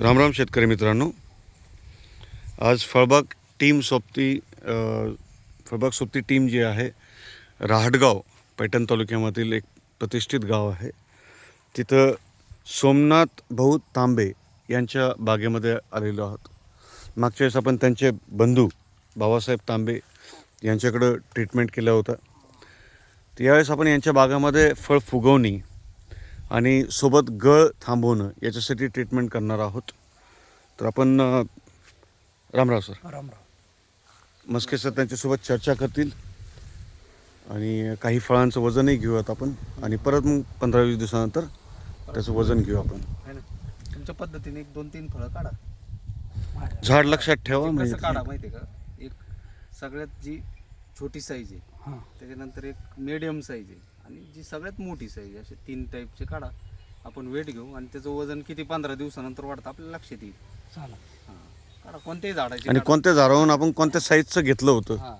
रामराम शेतकरी मित्रांनो. आज फळबाग टीम सोबती फळबाग सोबती टीम जी आहे राहटगाव पैठण तालुक्यामधील एक प्रतिष्ठित गाव आहे. तिथं सोमनाथ भाऊ तांबे यांच्या बागेमध्ये आलेलो आहोत. मागच्या वेळेस आपण त्यांचे बंधू बाबासाहेब तांबे यांच्याकडं ट्रीटमेंट केलं होतं. त्यावेळेस आपण यांच्या बागामध्ये फळ फुगवणी आणि सोबत गळ थांबवणं याच्यासाठी ट्रीटमेंट करणार आहोत. तर आपण रामराव सर राम राम मस्के सर त्यांच्यासोबत चर्चा करतील. आणि काही फळांचं वजनही घेऊयात आपण. आणि परत मग पंधरा वीस दिवसानंतर त्याचं वजन घेऊ आपण. तुमच्या पद्धतीने एक दोन तीन फळं काढा. झाड लक्षात ठेवा म्हणजे काढा माहितीये का? एक सगळ्यात जी छोटी साईज आहे हां. त्याच्यानंतर एक मिडियम साईज आहे. आणि जी सगळ्यात मोठी साईज असे तीन टाईपचे काढा. आपण वेट घेऊ आणि त्याचं वजन किती पंधरा दिवसानंतर वाढतं आपल्याला लक्षात येईल. चालेल. हां. काढा कोणत्याही झाडाचे आणि काढा. कोणत्या झाडावरून आपण कोणत्या साईजचं घेतलं होतं? हां.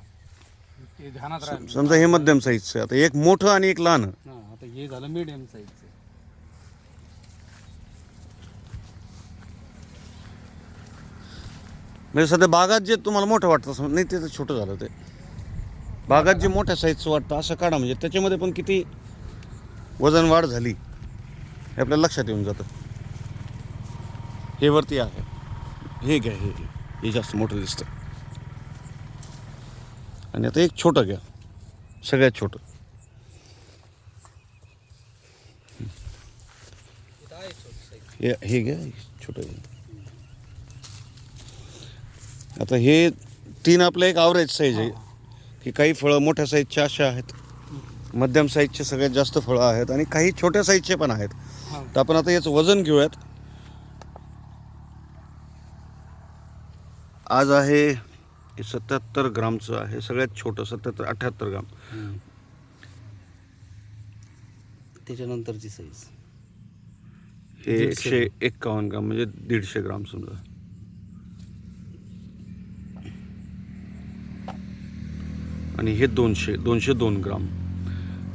ते ध्यानात राहील समजा हे मध्यम साईजचं. आता एक मोठं आणि एक लहान. हां आता हे झालं मिडियम साईजचं म्हणजे सध्या बागात जे तुम्हाला मोठं वाटतं नाही ते तर छोटं झालं ते. बागात जे मोठ्या साईजचं वाटतं असं काढा म्हणजे. त्याच्यामध्ये पण किती वजन वाढ झाली हे आपल्याला लक्षात येऊन जातं. हे वरती आहे. हे घ्या हे घ्या. हे जास्त मोठं दिसतं. आणि आता एक छोटं घ्या. सगळ्यात छोटं. हे घ्या छोटं घ्या. आता हे तीन आपलं एक आवरेज साईज आहे. की काही फळं मोठ्या साईजचे असे आहेत. मध्यम साईजचे सगळ्यात जास्त फळं आहेत आणि काही छोट्या साईजचे पण आहेत. तर आपण आता याचं वजन घेऊयात. आज आहे हे सत्याहत्तर ग्रामचं आहे सगळ्यात छोटं सत्याहत्तर अठ्ठ्याहत्तर ग्राम. त्याच्यानंतरची साईज हे एकशे एक्कावन्न ग्राम म्हणजे दीडशे ग्राम समजा. आणि हे दोनशे दोनशे दोन ग्राम.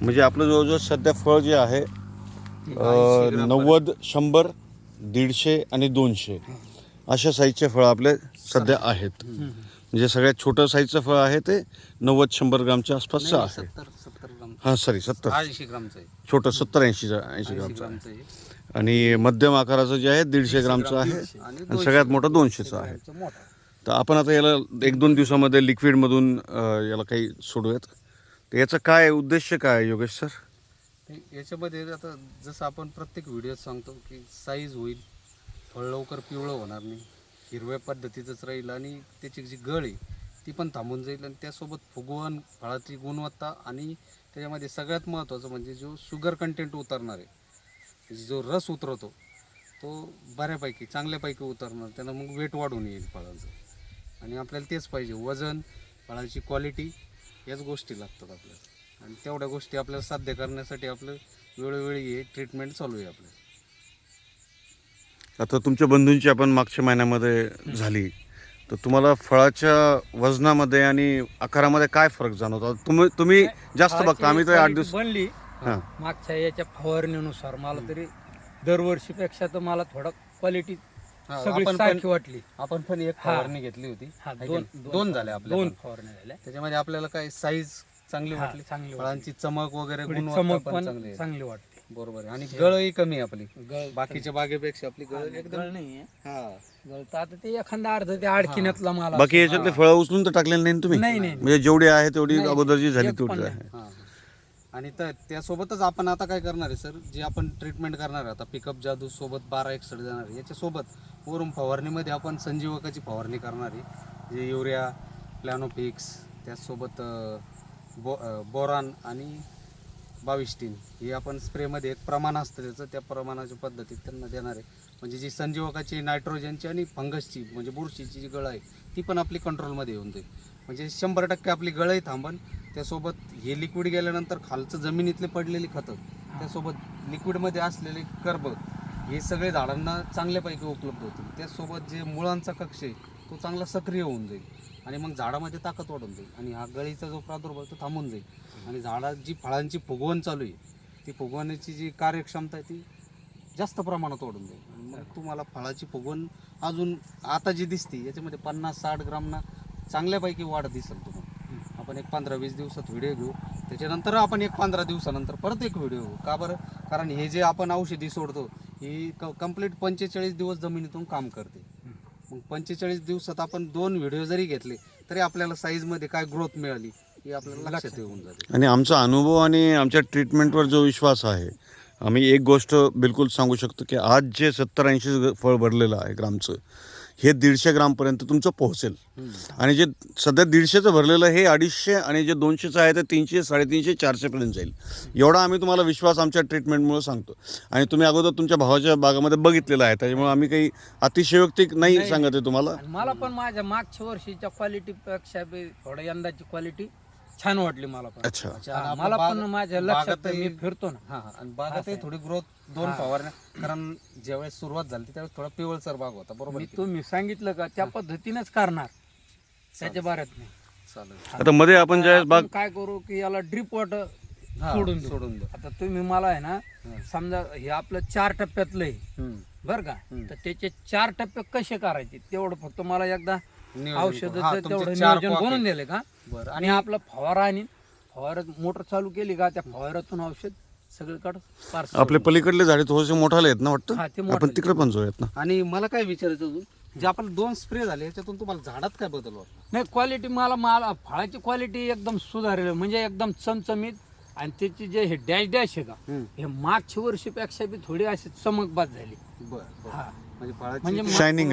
म्हणजे आपलं जवळजवळ सध्या फळ जे आहे नव्वद शंभर दीडशे आणि दोनशे अशा साईजचे फळं आपले सध्या आहेत. म्हणजे सगळ्यात छोटं साईजचं फळ आहे ते नव्वद शंभर ग्रामच्या आसपासचं आहे. हां सॉरी सत्तर. छोटं सत्तर ऐंशी ऐंशी ग्रामचं आणि मध्यम आकाराचं जे आहे दीडशे ग्रामचं आहे. आणि सगळ्यात मोठं दोनशेचं आहे. तर आपण आता याला एक दोन दिवसामध्ये लिक्विडमधून याला काही सोडूयात. तर याचा काय उद्देश काय योगेश सर? याच्यामध्ये आता जसं आपण प्रत्येक व्हिडिओत सांगतो की साईज होईल फळ लवकर पिवळं होणार नाही. हिरव्या पद्धतीचंच राहील आणि त्याची जी गळ आहे ती पण थांबून जाईल आणि त्यासोबत फुगवण फळाची गुणवत्ता आणि त्याच्यामध्ये सगळ्यात महत्त्वाचं म्हणजे जो शुगर कंटेंट उतरणार आहे म्हणजे जो रस उतरवतो तो बऱ्यापैकी चांगल्यापैकी उतरणार. त्यानं मग वेट वाढून येईल फळांचं. आणि आपल्याला तेच पाहिजे. वजन फळाची क्वालिटी याच गोष्टी लागतात आपल्याला. आणि तेवढ्या गोष्टी आपल्याला साध्य करण्यासाठी आपलं वेळोवेळी हे ट्रीटमेंट चालू आहे आपलं. आता तुमच्या बंधूंची आपण मागच्या महिन्यामध्ये झाली. तर तुम्हाला फळाच्या वजनामध्ये आणि आकारामध्ये काय फरक जाणवतो? तुम्ही तुम्ही जास्त बघता आम्ही तर आठ दिवस बनली. हां. मागच्या याच्या फवारणीनुसार मला तरी दरवर्षीपेक्षा तर मला थोडा क्वालिटी हा, सगळी आपण पण- सारखी वाटली. आपण पण एक हा. फवारणी घेतली होती. हा, हाय दोन की नाही? दोन झाल्या आपल्या दोन पण. फवारण्या झाल्या. त्याच्यामध्ये आपल्याला काय साईज चांगली हा, वाटली. चांगली वाटली. फळांची चमक वगैरे थोडी गुणवत्ता चमक पण पण चांगली आहे. चांगली वाटते. बरोबर आहे. आणि गळही कमी आहे आपली. गळ बाकीच्या बागेपेक्षा आपली गळ एकदम नाही हा. गळ तर आता ते एखादा अर्ध ते अडकिण्यातला मला बाकी याच्यातले फळं उचलून तर टाकलेले नाही ना तुम्ही? नाही, नाही, नाही. म्हणजे जेवढी आहे तेवढी नाही, अगोदर जी झाली एक पण तेवढी. आहे हा. आणि त्या त्यासोबतच आपण आता काय करणार आहे सर? जे आपण ट्रीटमेंट करणार आहे आता पिकअप जादू सोबत बारा एकसठ जाणार आहे याच्यासोबत वरून फवारणीमध्ये आपण संजीवकाची फवारणी करणार आहे जे युरिया प्लॅनोफिक्स त्याचसोबत बो बोरान आणि बाविस्टीन हे आपण स्प्रेमध्ये एक प्रमाण असतं त्याचं त्या प्रमाणाच्या पद्धतीत त्यांना देणार आहे. म्हणजे जी संजीवकाची नायट्रोजनची आणि फंगसची म्हणजे बुरशीची जी गळ आहे ती पण आपली कंट्रोलमध्ये येऊन जाईल. म्हणजे शंभर टक्के आपली गळही थांबन त्यासोबत हे लिक्विड गेल्यानंतर खालचं जमिनीतले पडलेली खतं त्यासोबत लिक्विडमध्ये असलेले कर्ब हे सगळे झाडांना चांगल्यापैकी उपलब्ध होतील. त्यासोबत जे मुळांचा कक्ष आहे तो चांगला सक्रिय होऊन जाईल आणि मग झाडामध्ये ताकद वाढून जाईल आणि हा गळीचा जो प्रादुर्भाव तो थांबून जाईल. आणि झाडात जी फळांची फुगवण चालू आहे ती फुगवण्याची जी कार्यक्षमता आहे ती जास्त प्रमाणात वाढून जाईल. मग तुम्हाला फळाची फुगवण अजून आता जी दिसते याच्यामध्ये पन्नास साठ ग्रामना चांगल्यापैकी वाढ दिसेल तुम्हाला. आपण एक पंधरा वीस दिवसात व्हिडिओ घेऊ. त्याच्यानंतर आपण एक पंधरा दिवसानंतर परत एक व्हिडिओ घेऊ. का बरं? कारण हे जे आपण औषधी सोडतो ही कंप्लीट पंचेचाळीस दिवस जमिनीतून काम करते. मग पंचेचाळीस दिवसात आपण दोन व्हिडिओ जरी घेतले तरी आपल्याला साईजमध्ये काय ग्रोथ मिळाली ही आपल्याला लक्षात येऊन जाते. आणि आमचा अनुभव आणि आमच्या ट्रीटमेंटवर जो विश्वास आहे आम्ही एक गोष्ट बिलकुल सांगू शकतो की आज जे सत्तर ऐंशी फळ भरलेलं आहे ग्रामचं हे दीडशे ग्रामपर्यंत तुमचं पोहोचेल. आणि जे सध्या दीडशेचं भरलेलं हे अडीचशे आणि जे दोनशेचं आहे ते तीनशे साडेतीनशे चारशेपर्यंत जाईल. एवढा आम्ही तुम्हाला विश्वास आमच्या ट्रीटमेंटमुळे सांगतो. आणि तुम्ही अगोदर तुमच्या भावाच्या बागामध्ये बघितलेलं आहे त्याच्यामुळे आम्ही काही अतिशयोक्तिक नाही. सांगत आहे तुम्हाला. मला पण माझ्या मागच्या वर्षीच्या क्वालिटीपेक्षा बी थोडं यंदाची क्वालिटी छान वाटली मला पण अच्छा अच्छा, आणि आपलं मला पण बाग- माझ्या लक्षात बागातही- मी फिरतो ना हा हा. आणि बागातही असं. थोडी ग्रोथ दोन हा. फवारण्या कारण ज्यावेळेस सुरुवात झाली त्यावेळेस थोडा पिवळसर बाग होता बरोबर मी आहे की? तुम्ही सांगितलं का त्या पद्धतीनेच करणार त्याच्या बाऱ्यात नाही चालेल आता मध्ये आपण ज्या आपण बाग काय करू की याला ड्रिप वॉटर हा, सोडून देऊ. सोडून दे आता तुम्ही मला आहे ना हा. समजा हे आपलं चार टप्प्यातलं आहे हम्म. बरं का. तर त्याचे चार टप्पे कसे करायचे तेवढं फक्त मला एकदा नियोजन औषध करू. हा, तुमचे तेवढं चार नियोजन pocket. बनवून दिले का बरं. आणि आपला फवारा आणि फवाऱ्यात मोटर चालू केली का त्या फवाऱ्यातून औषध सगळीकडे पार्सल आपले पलीकडले झाडे थोडेसे मोठाले आहेत ना हा, वाटतं ते आपण मोठाले. तिकडे पण जाऊयात ना. आणि मला काय विचारायचं अजून जे आपण दोन स्प्रे झाले याच्यातून तुम्हाला झाडात काय बदल वाटला नाही क्वालिटी मला मला फळाची क्वालिटी एकदम सुधारली म्हणजे एकदम चमचमीत आणि त्याची जे हे डॅश डॅश आहे का हे मागच्या वर्षीपेक्षा बी थोडी अशी चमकबाज झाली. बर. हा. म्हणजे फळाची म्हणजे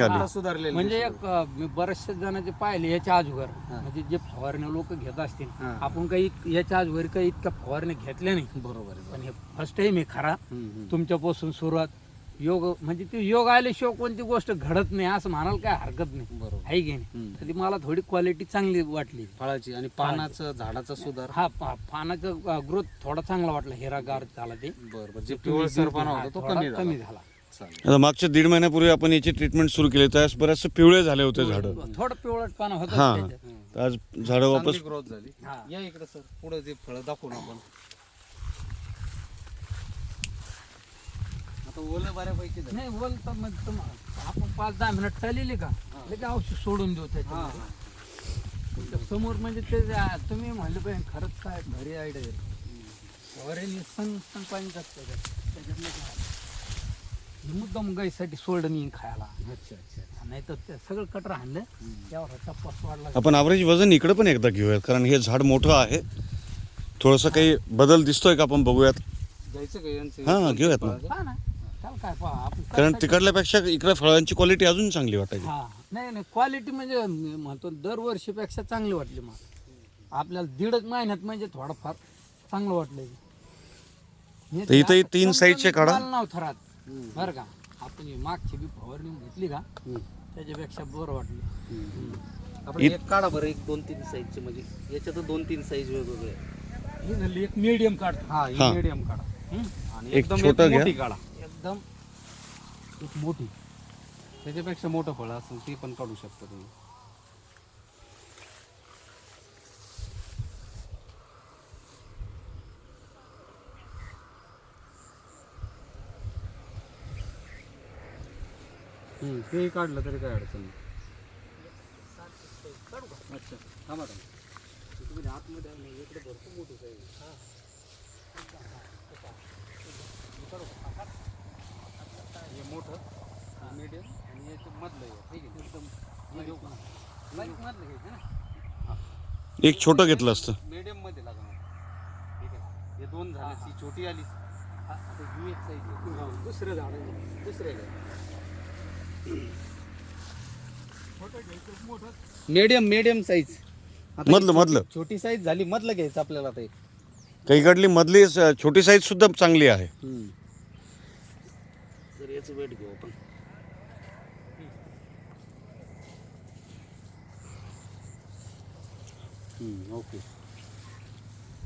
आली. हा, सुधारलेली म्हणजे दिसते. एक जणांचे पाहिले याच्या आजवर हा. म्हणजे जे फवारण्या लोक घेत असतील हा. आपण काही इत- याच्या आजवर काही इतक्या फवारण्या घेतल्या नाही. बरोबर आहे. पण हे फर्स्ट टाइम आहे खरा. हम्म, हम्म. तुमच्यापासून सुरुवात. योग म्हणजे ते योग आल्याशिवाय कोणती गोष्ट घडत नाही असं म्हणायला काय हरकत नाही. बरोबर. आहे की नाही? हम्म. तर ती मला थोडी क्वालिटी चांगली वाटली. फळाची आणि पानाचं झाडाचा सुधार. हा पा- पानाचा ग्रोथ थोडा चांगला वाटला हिरागार झाला ते. बरोबर जे पिवळसरपणा हा, होता तो थोडा कमी झाला. आता मागच्या दीड महिन्यापूर्वी आपण याची ट्रीटमेंट सुरू केली त्यावेळेस बरेचसे पिवळे झाले होते झाडं. थोडं पिवळट पाना होतं हा. त्याच्यात. तर आज झाडं वापस ग्रोथ झाली. हा. या इकडे सर पुढे जे फळं दाखवून आपण. आता ओलं बऱ्यापैकी झालं. नाही बोलतो मग तुम्हा- आपण पाच दहा मिनिट चालली का? लगेच औषध सोडून देऊ हा, त्याच्या हा. समोर म्हणजे ते जे- तुम्ही म्हणलं पाहिजे खरंच काय भारी आयडिया वरेली सण सण पाणी जात त्याच्यातलं काय हे मुद्दाम गाईसाठी नाही खायला. अच्छा अच्छा नाही तर ते सगळं कटर आणलं त्यावर टप्पास वाढला. आपण ॲव्हरेज वजन इकडे पण एकदा घेऊयात कारण हे झाड मोठं आहे. थोडंसं काही बदल दिसतोय का आपण बघूयात? जायचं का यांचं? हा, घेऊयात ना. पहा ना. त्याला काय पहा आपण कारण तिकडल्यापेक्षा इकडे फळांची क्वालिटी अजून चांगली वाटायची. हा. नाही नाही क्वालिटी म्हणजे मी म्हणतो दरवर्षीपेक्षा चांगली वाटली मला. आपल्याला दीडच महिन्यात म्हणजे थोडंफार चांगलं वाटलं हे तर इथंही तीन साईडचे मी काढा. माल नव्हतं राहत हम्म. बरं का आपण ही मागची बी फवारणी घेतली का. त्याच्यापेक्षा बरं वाटलं आपण इत- एक काढा बरं एक दोन तीन साईजचे म्हणजे याच्यात दोन तीन साईज वेगवेगळे आहेत. हे झाली एक मीडियम काढतो हा हा. मीडियम काढा हम्म? आणि एक एकदम छोटं घ्या. मोठी काढा एकदम एक मोठी त्याच्यापेक्षा मोठं फळ असेल ती पण काढू शकता तुम्ही हम्म, तेही काढलं तरी काय अडचण नाही. अच्छा थांबा थांबा. तुम्ही आतमध्ये आहे ना, इकडे भरपूर मोठी size आहे. हे. मोठं मीडियम आणि याचं मधलं आहे. ठीक आहे एकदम हे घेऊ का? मधलं घ्यायचं ना? एक छोटं घेतलं असतं. मीडियम मध्ये लागणार. ठीक आहे. हे दोन झाले ती छोटी आली. हा, आता ही एक साईज दुसरं झाड. दुसरे मीडियम मीडियम साईज मधलं मधलं. छोटी साईज झाली मधलं घ्यायचं आपल्याला ते काही मधली स- छोटी साईज सुद्धा चांगली आहे. तर याचं वेट घेऊ आपण ओके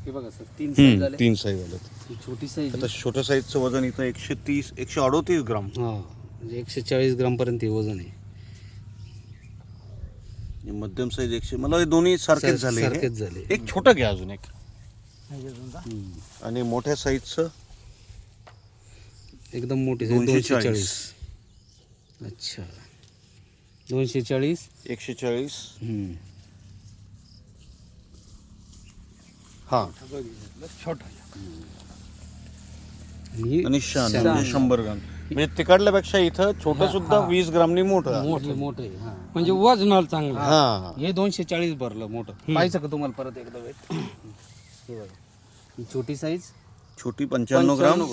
हे बघा सर तीन हम्म, झाले. तीन साईज आले ही छोटी साईज आता छोट्या साईजचं वजन इथं एकशे तीस एकशे अडोतीस ग्राम. हा. म्हणजे एकशे चाळीस ग्राम पर्यंत हे वजन आहे. मध्यम साईज एकशे मला हे दोन्ही सारखेच झाले हे. सारखेच झाले. एक छोटं घ्या अजून एक? हम्म. आणि मोठ्या साईजचं एकदम मोठी दोनशे दोनशे चाळीस. अच्छा. दोनशे चाळीस? एकशे चाळीस. हम्म. हा. छोटा आणि म्हणजे शंभर ग्राम. म्हणजे तिकडल्यापेक्षा इथं छोटं सुद्धा वीस ग्रामनी मोठं मोठे मोठे हा. म्हणजे वजनाला चांगला हा. हे दोनशे चाळीस भरलं मोठं. पाहिजे का तुम्हाला परत एकदा वेट? हे बघा. ही छोटी साईज छोटी पंच्याण्णव ग्राम.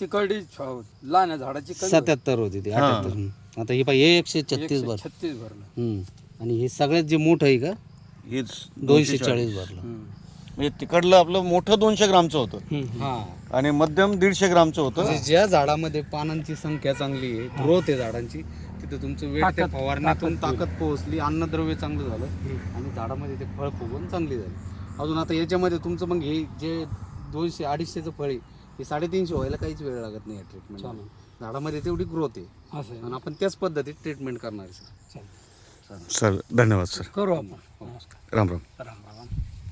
तिकडली छ- लहान झाडाची कमी सत्याहत्तर होती ती. अठ्याहत्तर. हम्म. आता हे हे एकशे छत्तीस भर छत्तीस भरलं. हम्म. आणि हे सगळ्यात जे मोठं आहे का? हेच दोनशे चाळीस. भरलं. म्हणजे तिकडलं आपलं मोठं दोनशे ग्रामचं होतं. हा. आणि मध्यम दीडशे ग्रामचं होतं. म्हणजे ज्या झाडामध्ये पानांची संख्या चांगली आहे ग्रोथ आहे झाडांची तिथे तुमचं वेट त्या ताकद- फवारण्यातून ताकद ताकद पोहोचली अन्नद्रव्य चांगलं झालं आणि झाडामध्ये ते फळ फुगून चांगली झाली. अजून आता याच्यामध्ये तुमचं मग हे जे दोनशे अडीचशेचं फळ आहे हे साडेतीनशे व्हायला काहीच वेळ लागत नाही ट्रीटमेंट चालेल. झाडामध्ये तेवढी ग्रोथ आहे. असं आहे. आणि आपण त्याच पद्धतीत ट्रीटमेंट करणार आहे सर चालेल. सर धन्यवाद सर करू आपण. नमस्कार. राम. राम राम.